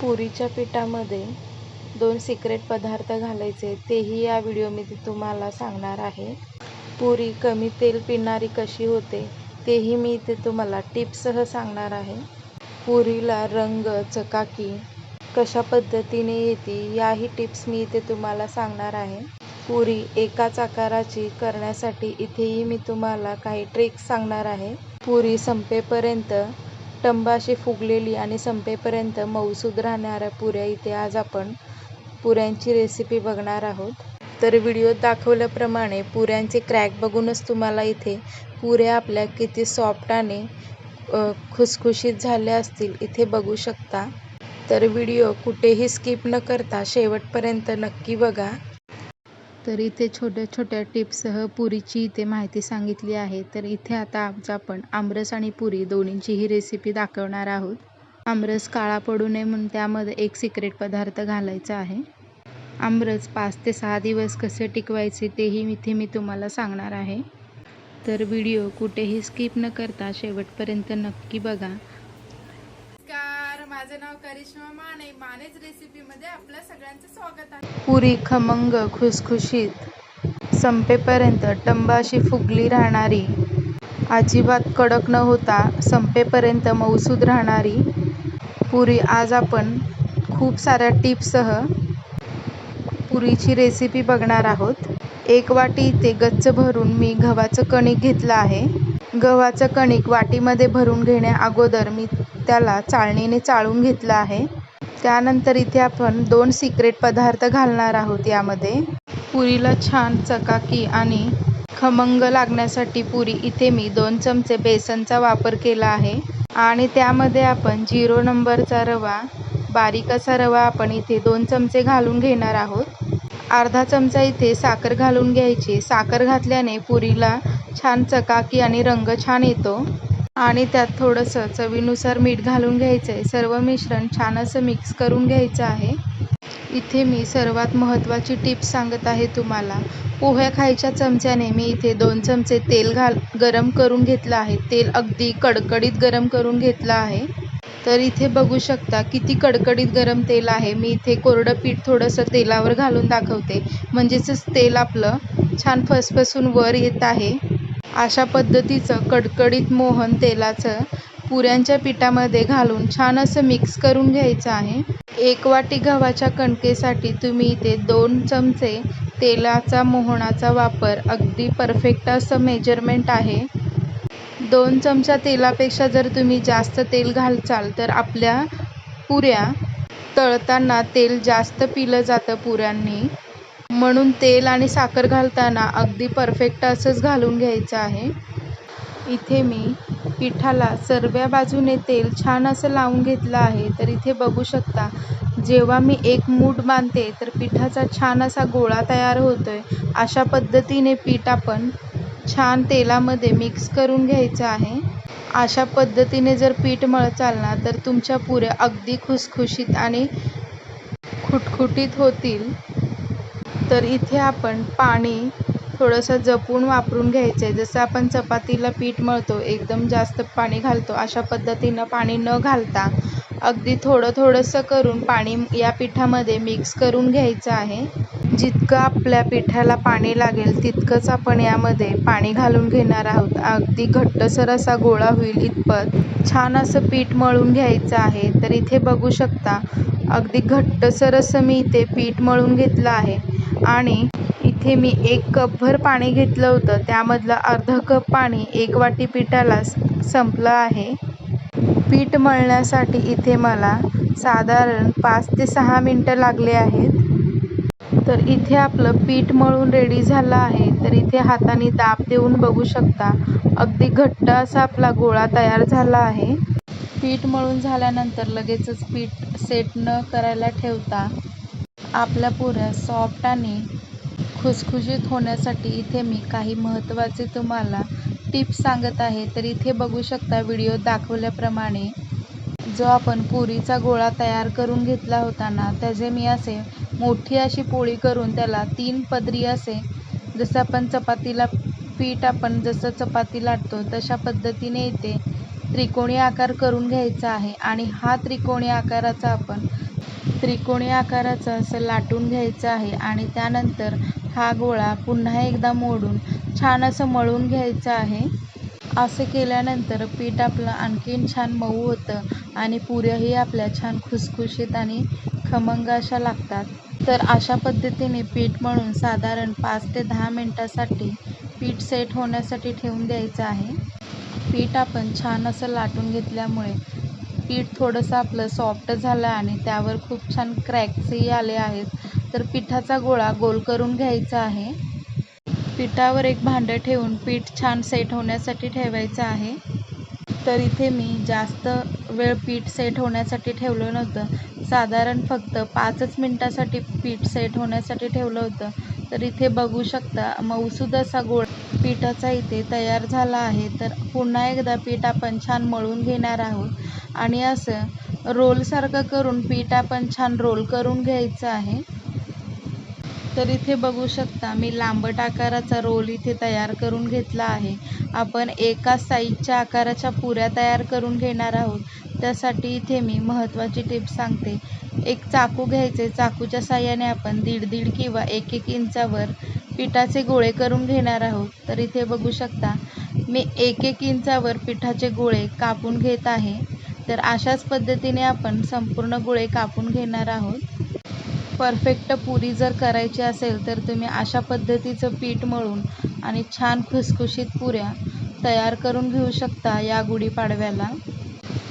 पुरीच्या पिठामध्ये दोन सिक्रेट पदार्थ घालायचे तेही या व्हिडिओमध्ये तुम्हाला सांगणार आहे. पुरी कमी तेल पिणारी कशी होते तेही मी इथे तुम्हाला टिप्ससह सांगणार आहे. पुरीला रंग चकाकी कशा पद्धतीने येते याही टिप्स मी इथे तुम्हाला सांगणार आहे. पुरी एकाच आकाराची करण्यासाठी इथेही मी तुम्हाला काही ट्रिक्स सांगणार आहे. पुरी संपेपर्यंत टंबाशी फुगलेली आणि संपेपर्यंत मऊसूद राहणाऱ्या पुऱ्या इथे आज आपण पुऱ्यांची रेसिपी बघणार आहोत. तर व्हिडिओत दाखवल्याप्रमाणे पुऱ्यांचे क्रॅक बघूनच तुम्हाला इथे पुऱ्या आपल्या किती सॉफ्ट आणि खुसखुशीत झाल्या असतील इथे बघू शकता. तर व्हिडिओ कुठेही स्किप न करता शेवटपर्यंत नक्की बघा. तर इथे छोट्या छोट्या टिप्ससह पुरीची इथे माहिती सांगितली आहे. तर इथे आता आज आपण आमरस आणि पुरी दोन्हींचीही रेसिपी दाखवणार आहोत. आमरस काळा पडू नये म्हणून त्यामध्ये एक सिक्रेट पदार्थ घालायचा आहे. आमरस पाच ते सहा दिवस कसे टिकवायचे तेही इथे मी तुम्हाला सांगणार आहे. तर व्हिडिओ कुठेही स्किप न करता शेवटपर्यंत नक्की बघा. माझं नाव करिश्मा माने. मानेच रेसिपी मध्ये सगळ्यांचं स्वागत आहे. पुरी खमंग खुसखुशीत. संपेपर्यंत टंबाशी फुगली राहणारी. अजिबात कडक न होता संपेपर्यंत मौसूद राहणारी. पुरी आज आपण खूप साऱ्या टिप्ससह पुरीची रेसिपी बघणार आहोत. एक वाटी ते गच्च भरून मी गव्हाचं कणिक घेतलं आहे. गव्हाचं कणिक वाटीमध्ये भरून घेण्या अगोदर मी त्याला चाळणीने चाळून घेतलं आहे. त्यानंतर इथे आपण दोन सिक्रेट पदार्थ घालणार आहोत यामध्ये. पुरीला छान चकाकी आणि खमंग लागण्यासाठी पुरी. इथे मी दोन चमचे बेसनचा वापर केला आहे. आणि त्यामध्ये आपण झिरो नंबरचा रवा बारीक असा रवा आपण इथे दोन चमचे घालून घेणार आहोत. अर्धा चमचा इथे साखर घालून घ्यायची. साखर घातल्याने पुरीला छान चकाकी आणि रंग छान येतो. आणि त्यात थोडंसं चवीनुसार मीठ घालून घ्यायचं आहे सर्व मिश्रण छान असं मिक्स करून घ्यायचं आहे. इथे मी सर्वात महत्त्वाची टिप्स सांगत आहे तुम्हाला. पोह्या खायच्या चमच्याने मी इथे दोन चमचे तेल घाल गरम करून घेतलं आहे. तेल अगदी कडकडीत गरम करून घेतलं आहे. तर इथे बघू शकता किती कडकडीत गरम तेल आहे. मी इथे कोरडं पीठ थोडंसं तेलावर घालून दाखवते. म्हणजेच तेल आपलं छान फसफसून वर येत आहे. अशा पद्धतीचं कडकडीत मोहन तेलाचं पुऱ्यांच्या पिठामध्ये घालून छान असं मिक्स करून घ्यायचं आहे. एक वाटी गव्हाच्या कणकेसाठी तुम्ही इथे दोन चमचे तेलाचा मोहनाचा वापर अगदी परफेक्ट असं मेजरमेंट आहे. दोन चमचा तेलापेक्षा जर तुम्ही जास्त तेल घालचाल तर आपल्या पुऱ्या तळताना तेल जास्त पिलं जातं पुऱ्यांनी. म्हणून तेल आणि साखर घालताना अगदी परफेक्ट असंच घालून घ्यायचं आहे. इथे मी पिठाला सर्व्या बाजूने तेल छान असं लावून घेतलं आहे. तर इथे बघू शकता जेव्हा मी एक मूठ बांधते तर पिठाचा छान असा गोळा तयार होतो आहे अशा पद्धतीने पीठ आपण छान तेलामध्ये मिक्स करून घ्यायचं आहे. अशा पद्धतीने जर पीठ मळचाल ना तर तुमच्या पुऱ्या अगदी खुसखुशीत आणि खुटखुटीत होतील. तर इथे आपण पाणी थोडंसं जपून वापरून घ्यायचं आहे जसं आपण चपातीला पीठ मळतो एकदम जास्त पाणी घालतो अशा पद्धतीनं पाणी न घालता अगदी थोडं थोडंसं करून पाणी या पिठामध्ये मिक्स करून घ्यायचं आहे. जितकं आपल्या पिठाला पाणी लागेल तितकंच आपण यामध्ये पाणी घालून घेणार आहोत. अगदी घट्टसर असा गोळा होईल इतपत छान असं पीठ मळून घ्यायचं आहे. तर इथे बघू शकता अगदी घट्टसर असं मी इथे पीठ मळून घेतलं आहे. आणि इथे मी एक कपभर पाणी घेतलं होतं. त्यामधलं अर्धा कप पाणी एक वाटी पिठाला संपलं आहे. पीठ मळण्यासाठी इथे मला साधारण पाच ते सहा मिनटं लागले आहेत. तर इथे आपलं पीठ मळून रेडी झालं आहे. तर इथे हाताने दाब देऊन बघू शकता अगदी घट्ट असा आपला गोळा तयार झाला आहे. पीठ मळून झाल्यानंतर लगेचच पीठ सेट न करायला ठेवता आपल्या पुऱ्या सॉफ्ट आणि खुसखुशीत होण्यासाठी इथे मी काही महत्त्वाचे तुम्हाला टिप्स सांगत आहे. तर इथे बघू शकता व्हिडिओ दाखवल्याप्रमाणे जो आपण पुरीचा गोळा तयार करून घेतला होता ना त्याचे मी असे मोठी अशी पोळी करून त्याला तीन पदरी असे जसं आपण चपातीला पीठ आपण जसं चपाती लाटतो तशा पद्धतीने इथे त्रिकोणी आकार करून घ्यायचा आहे. आणि हा त्रिकोणी आकाराचा आपण त्रिकोणी आकाराचं असं लाटून घ्यायचं आहे आणि त्यानंतर हा गोळा पुन्हा एकदा मोडून छान असं मळून घ्यायचं आहे. असं केल्यानंतर पीठ आपलं आणखीन छान मऊ होतं आणि पुऱ्याही आपल्या छान खुसखुशीत आणि खमंग अशा लागतात. तर अशा पद्धतीने पीठ मळून साधारण पाच ते दहा मिनटासाठी पीठ सेट होण्यासाठी ठेवून द्यायचं आहे. पीठ आपण छान असं लाटून घेतल्यामुळे पीठ थोडंसं आपलं सॉफ्ट झालं आणि त्यावर खूप छान क्रॅक्सही आले आहेत. तर पिठाचा गोळा गोल करून घ्यायचा आहे. पिठावर एक भांडं ठेवून पीठ छान सेट होण्यासाठी ठेवायचं आहे. तर इथे मी जास्त वेळ पीठ सेट होण्यासाठी ठेवलं नव्हतं. साधारण फक्त पाचच मिनटासाठी पीठ सेट होण्यासाठी ठेवलं होतं. तर इथे बघू शकता मऊसूद असा गोळ पिठाचा इथे तयार झाला आहे. तर पुन्हा एकदा पीठ आपण छान मळून घेणार आहोत. आणि असं रोलसारखं करून पीठ आपण छान रोल करून घ्यायचं आहे. तर इथे बघू शकता मी लांबट आकाराचा रोल इथे तयार करून घेतला आहे. आपण एका साईजच्या आकाराच्या पुऱ्या तयार करून घेणार आहोत. त्यासाठी इथे मी महत्त्वाची टिप सांगते. एक चाकू घ्यायचे चाकूच्या साह्याने आपण दीड दीड किंवा एक एक इंचावर पिठाचे गोळे करून घेणार आहोत. तर इथे बघू शकता मी एक एक इंचावर पिठाचे गोळे कापून घेत आहे. तर अशाच पद्धतीने आपण संपूर्ण गुळे कापून घेणार आहोत. परफेक्ट पुरी जर करायची असेल तर तुम्ही अशा पद्धतीचं पीठ मळून आणि छान खुसखुशीत पुऱ्या तयार करून घेऊ शकता या गुढीपाडव्याला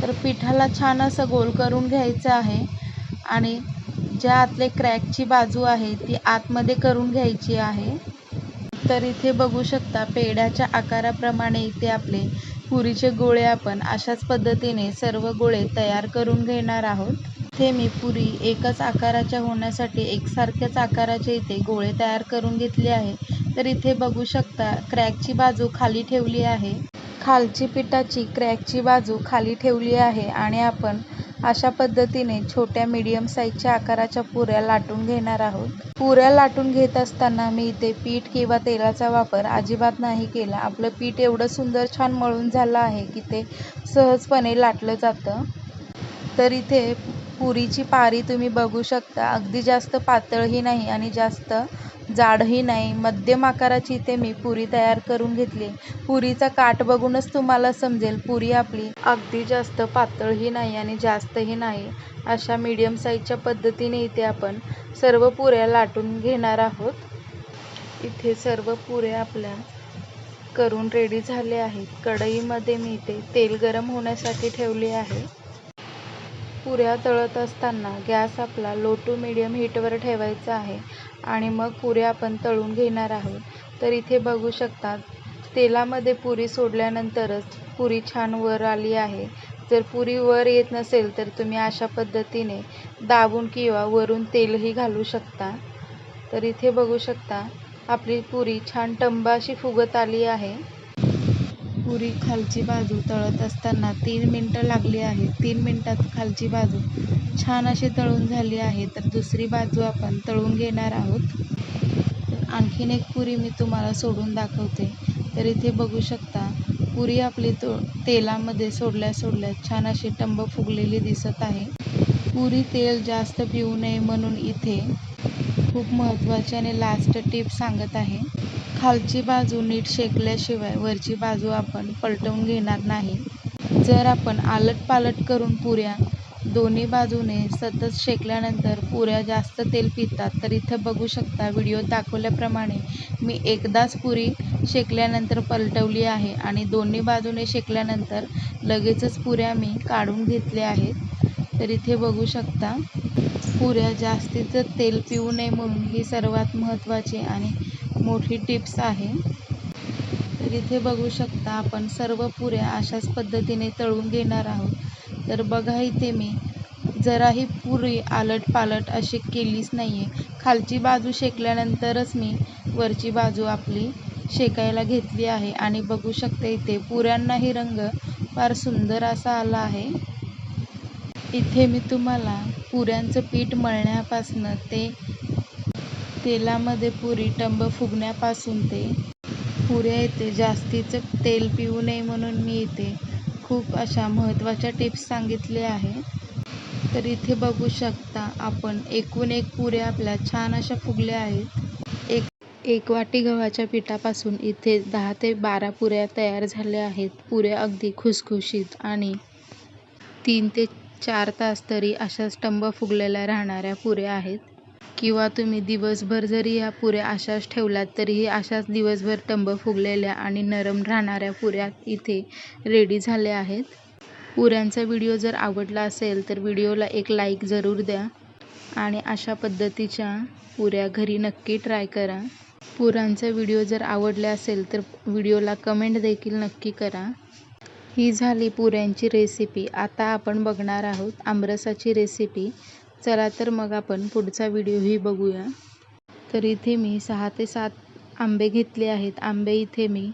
तर पिठाला छान असं गोल करून घ्यायचं आहे आणि ज्या आतले क्रॅकची बाजू आहे ती आतमध्ये करून घ्यायची आहे. तर इथे बघू शकता पेढ्याच्या आकाराप्रमाणे इथे आपले पुरीचे गोळे आपण अशाच पद्धतीने सर्व गोळे तयार करून घेणार आहोत. इथे मी पुरी एकच आकाराच्या होण्यासाठी एकसारख्याच आकाराचे इथे गोळे तयार करून घेतले आहे तर इथे बघू शकता क्रॅकची बाजू खाली ठेवली आहे. खालची पिठाची क्रॅकची बाजू खाली ठेवली आहे आणि आपण अशा पद्धतीने छोट्या मीडियम साईजच्या आकाराच्या पुऱ्या लाटून घेणार आहोत. पुऱ्या लाटून घेत असताना मी इथे पीठ किंवा तेलाचा वापर अजिबात नाही केला. आपलं पीठ एवढं सुंदर छान मळून झालं आहे की ते सहजपणे लाटलं जातं. तर इथे पुरीची पारी तुम्ही बघू शकता. अगदी जास्त पातळही नाही आणि जास्त जाडही नाही. मध्यम आकाराची इथे मी पुरी तयार करून घेतली. पुरीचा काठ बघूनच तुम्हाला समजेल पुरी आपली अगदी जास्त पातळही नाही आणि जास्तही नाही अशा मीडियम साईजच्या पद्धतीने इथे आपण सर्व पुऱ्या लाटून घेणार आहोत. इथे सर्व पुऱ्या आपल्या करून रेडी झाले आहेत. कढईमध्ये मी इथे तेल गरम होण्यासाठी ठेवले आहे. पुऱ्या तळत असताना गॅस आपला लो टू मिडियम हीटवर ठेवायचा आहे. आणि मग पुऱ्या आपण तळून घेणार आहोत. तर इथे बघू शकता तेलामध्ये पुरी सोडल्यानंतरच पुरी छान वर आली आहे. जर पुरी वर येत नसेल तर तुम्ही अशा पद्धतीने दाबून किंवा वरून तेलही घालू शकता. तर इथे बघू शकता आपली पुरी छान टंब अशी फुगत आली आहे. पुरी खालची बाजू तळत असताना तीन मिनटं लागली आहे तीन मिनटात खालची बाजू छान अशी तळून झाली आहे तर दुसरी बाजू आपण तळून घेणार आहोत. आणखीन एक पुरी मी तुम्हाला सोडून दाखवते. तर इथे बघू शकता पुरी आपली तो तेलामध्ये सोडल्या सोडल्या छान अशी टंब फुगलेली दिसत आहे. पुरी तेल जास्त पिऊ नये म्हणून इथे खूप महत्त्वाची आणि लास्ट टिप सांगत आहे. खालची बाजू नीट शेकल्याशिवाय वरची बाजू आपण पलटवून घेणार नाही. जर आपण आलट पालट करून पुऱ्या दोन्ही बाजूने सतत शेकल्यानंतर पुऱ्या जास्त तेल पितात तर इथं बघू शकता व्हिडिओ दाखवल्याप्रमाणे मी एकदाच पुरी शेकल्यानंतर पलटवली आहे आणि दोन्ही बाजूने शेकल्यानंतर लगेचच पुऱ्या मी काढून घेतल्या आहेत. तर इथे बघू शकता पुऱ्या जास्तीचं तेल पिऊ नये म्हणून ही सर्वात महत्त्वाची आणि मोठी टिप्स आहे. तर इथे बघू शकता आपण सर्व पुऱ्या अशाच पद्धतीने तळून घेणार आहोत. तर बघा इथे मी जराही पुरी आलट पालट अशी केलीच नाही आहे खालची बाजू शेकल्यानंतरच मी वरची बाजू आपली शेकायला घेतली आहे. आणि बघू शकते इथे पुऱ्यांनाही रंग फार सुंदर असा आला आहे. इथे मी तुम्हाला पुऱ्यांचं पीठ मळण्यापासनं ते तेलामध्ये पुरी टंब फुगण्यापासून ते पुऱ्या येते. जास्तीचं तेल पिऊ नये म्हणून मी इथे खूप अशा महत्त्वाच्या टिप्स सांगितल्या आहे तर इथे बघू शकता आपण एकूण एक पुऱ्या आपल्या छान अशा फुगल्या आहेत. एक एक वाटी गव्हाच्या पिठापासून इथे दहा ते बारा पुऱ्या तयार झाल्या आहेत. पुऱ्या अगदी खुसखुशीत आणि तीन ते चार तास तरी अशा स्टंब फुगलेल्या राहणाऱ्या पुऱ्या आहेत. किंवा तुम्ही दिवसभर जरी या पुऱ्या अशाच ठेवलात तरीही अशाच दिवसभर टंब फुगलेल्या आणि नरम राहणाऱ्या पुऱ्या इथे रेडी झाल्या आहेत. पुऱ्यांचा व्हिडिओ जर आवडला असेल तर व्हिडिओला एक लाईक जरूर द्या आणि अशा पद्धतीच्या पुऱ्या घरी नक्की ट्राय करा. पुरांचा व्हिडिओ जर आवडला असेल तर व्हिडिओला कमेंट देखील नक्की करा. ही झाली पुऱ्यांची रेसिपी आता आपण बघणार आहोत आमरसाची रेसिपी चला तर मग आपण पुढचा व्हिडिओही बघूया. तर इथे मी सहा ते सात आंबे घेतले आहेत. आंबे इथे मी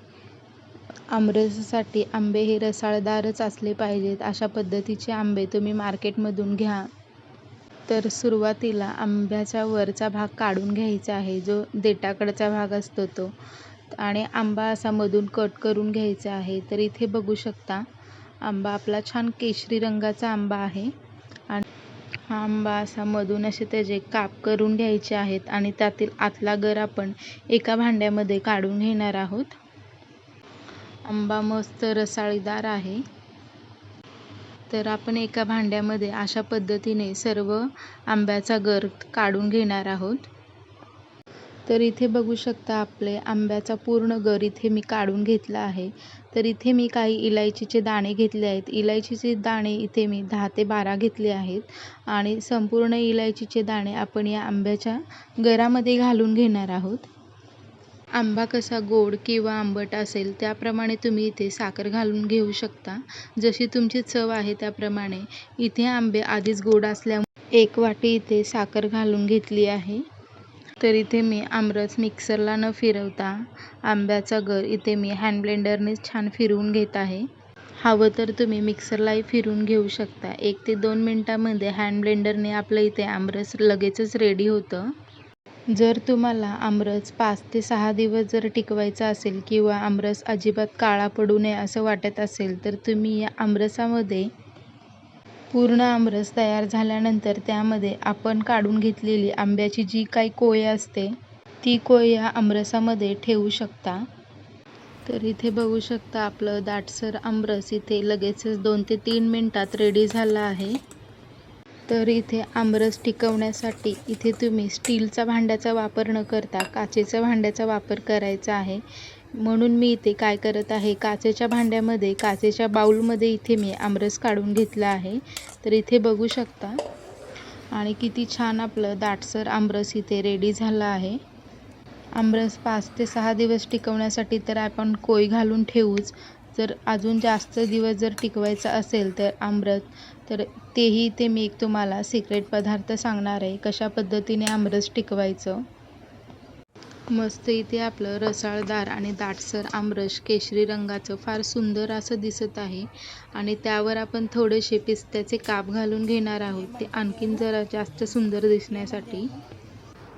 आमरसासाठी आंबे हे रसाळदारच असले पाहिजेत. अशा पद्धतीचे आंबे तुम्ही मार्केटमधून घ्या. तर सुरुवातीला आंब्याचा वरचा भाग काढून घ्यायचा आहे. जो देटाकडचा भाग असतो तो. आणि आंबा असा मधून कट करून घ्यायचा आहे. तर इथे बघू शकता आंबा आपला छान केशरी रंगाचा आंबा आहे. आणि हा आंबा असा मधून असे त्याचे काप करून घ्यायचे आहेत आणि त्यातील आतला गर आपण एका भांड्यामध्ये काढून घेणार आहोत. आंबा मस्त रसाळीदार आहे. तर आपण एका भांड्यामध्ये अशा पद्धतीने सर्व आंब्याचा गर काढून घेणार आहोत. तर इथे बघू शकता आपले आंब्याचा पूर्ण गर इथे मी काढून घेतला आहे. तर इथे मी काही इलायचीचे दाणे घेतले आहेत. इलायचीचे दाणे इथे मी दहा ते बारा घेतले आहेत. आणि संपूर्ण इलायचीचे दाणे आपण या आंब्याच्या गरामध्ये घालून घेणार आहोत. आंबा कसा गोड किंवा आंबट असेल त्याप्रमाणे तुम्ही इथे साखर घालून घेऊ शकता. जशी तुमची चव आहे त्याप्रमाणे. इथे आंबे आधीच गोड असल्यामुळे एक वाटी इथे साखर घालून घेतली आहे. तर इथे मी आमरस मिक्सरला न फिरवता आंब्याचा गर इथे मी हँड ब्लेंडरनेच छान फिरवून घेत आहे. हवं तर तुम्ही मिक्सरलाही फिरून घेऊ शकता. एक ते दोन मिनटामध्ये हँड ब्लेंडरने आपलं इथे आमरस लगेचच रेडी होतं. जर तुम्हाला आमरस पाच ते सहा दिवस जर टिकवायचा असेल किंवा आमरस अजिबात काळा पडू नये असं वाटत असेल तर तुम्ही या आमरसामध्ये पूर्ण आमरस तयार झाल्यानंतर त्यामध्ये आपण काढून घेतलेली आंब्याची जी काही कोय असते ती कोय ह्या आमरसामध्ये ठेवू शकता. तर इथे बघू शकता आपलं दाटसर आमरस इथे लगेचच दोन ते तीन मिनटात रेडी झालं आहे. तर इथे आमरस टिकवण्यासाठी इथे तुम्ही स्टीलचा भांड्याचा वापर न करता काचेच्या भांड्याचा वापर करायचा आहे. म्हणून मी इथे काय करत आहे? काचेच्या भांड्यामध्ये काचेच्या बाऊलमध्ये इथे मी आमरस काढून घेतला आहे. तर इथे बघू शकता. आणि किती छान आपलं दाटसर आमरस इथे रेडी झालं आहे. आमरस पाच ते सहा दिवस टिकवण्यासाठी तर आपण कोय घालून ठेवूच. जर अजून जास्त दिवस जर टिकवायचं असेल तर आमरस तर तेही ते मी एक तुम्हाला सिक्रेट पदार्थ सांगणार आहे. कशा पद्धतीने आमरस टिकवायचं? मस्त इथे आपलं रसाळदार आणि दाटसर आमरस केशरी रंगाचं फार सुंदर असं दिसत आहे. आणि त्यावर आपण थोडेसे पिस्त्याचे काप घालून घेणार आहोत. ते आणखीन जरा जास्त सुंदर दिसण्यासाठी.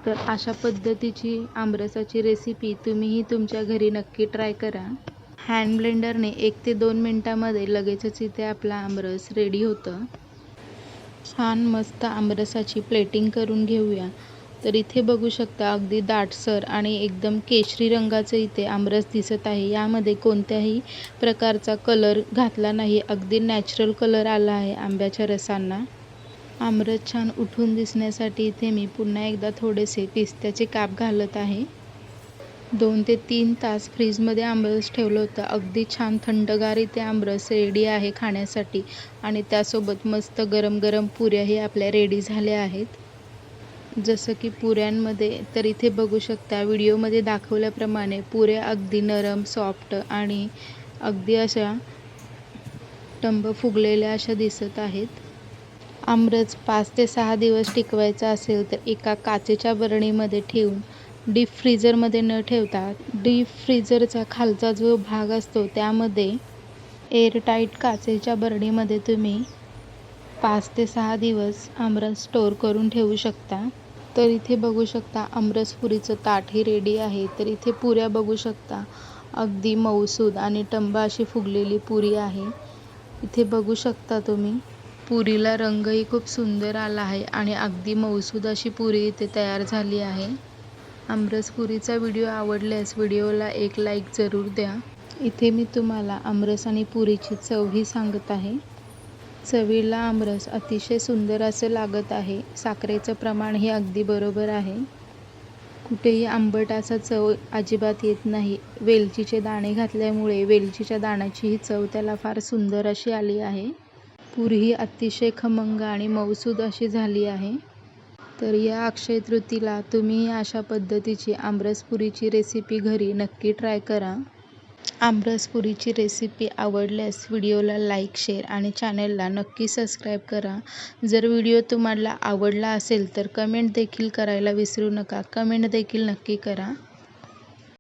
तर अशा पद्धतीची आमरसाची रेसिपी तुम्हीही तुमच्या घरी नक्की ट्राय करा. हँड ब्लेंडरने एक ते दोन मिनटामध्ये लगेचच इथे आपला आमरस रेडी होतं. छान मस्त आमरसाची प्लेटिंग करून घेऊया. तर इथे बघू शकता अगदी दाटसर आणि एकदम केशरी रंगाचं इथे आमरस दिसत आहे. यामध्ये कोणत्याही प्रकारचा कलर घातला नाही. अगदी नॅचरल कलर आला आहे आंब्याच्या रसांना. आमरस छान उठून दिसण्यासाठी इथे मी पुन्हा एकदा थोडेसे पिस्त्याचे काप घालत आहे. दोन ते तीन तास फ्रीजमध्ये आमरस ठेवलं होतं. अगदी छान थंडगार इथे आमरस रेडी आहे खाण्यासाठी आणि त्यासोबत मस्त गरम गरम पुऱ्याही आपल्या रेडी झाल्या आहेत. जसं की पुऱ्यांमध्ये तर इथे बघू शकता व्हिडिओमध्ये दाखवल्याप्रमाणे पुऱ्या अगदी नरम सॉफ्ट आणि अगदी अशा टंब फुगलेल्या अशा दिसत आहेत. आमरस पाच ते सहा दिवस टिकवायचा असेल तर एका काचेच्या बरणीमध्ये ठेवून डीप फ्रीजरमध्ये न ठेवता डीप फ्रीजरचा खालचा जो भाग असतो त्यामध्ये एअरटाईट काचेच्या बरणीमध्ये तुम्ही पाच ते सहा दिवस आमरस स्टोअर करून ठेवू शकता. तर इथे बघू शकता आमरस पुरीचं ताटही रेडी आहे. तर इथे पुऱ्या बघू शकता अगदी मऊसूद आणि टंब अशी फुगलेली पुरी आहे. इथे बघू शकता तुम्ही पुरीला रंगही खूप सुंदर आला आहे आणि अगदी मऊसूद अशी पुरी इथे तयार झाली आहे. आमरस पुरीचा व्हिडिओ आवडल्यास व्हिडिओला एक लाईक जरूर द्या. इथे मी तुम्हाला आमरस आणि पुरीची चवही सांगत आहे. चवीला आमरस अतिशय सुंदर असं लागत आहे. साखरेचं प्रमाण हे अगदी बरोबर आहे. कुठेही आंबट असा चव अजिबात येत नाही. वेलचीचे दाणे घातल्यामुळे वेलचीच्या दाण्याचीही चव त्याला फार सुंदर अशी आली आहे. पुरी ही अतिशय खमंग आणि मौसूद अशी झाली आहे. तर या अक्षय तृतीला तुम्ही अशा पद्धतीची आमरस पुरीची रेसिपी घरी नक्की ट्राय करा. आमरस पुरीची रेसिपी आवडल्यास व्हिडिओला लाईक शेअर आणि चॅनलला नक्की सबस्क्राईब करा. जर व्हिडिओ तुम्हाला आवडला असेल तर कमेंट देखील करायला विसरू नका. कमेंट देखील नक्की करा.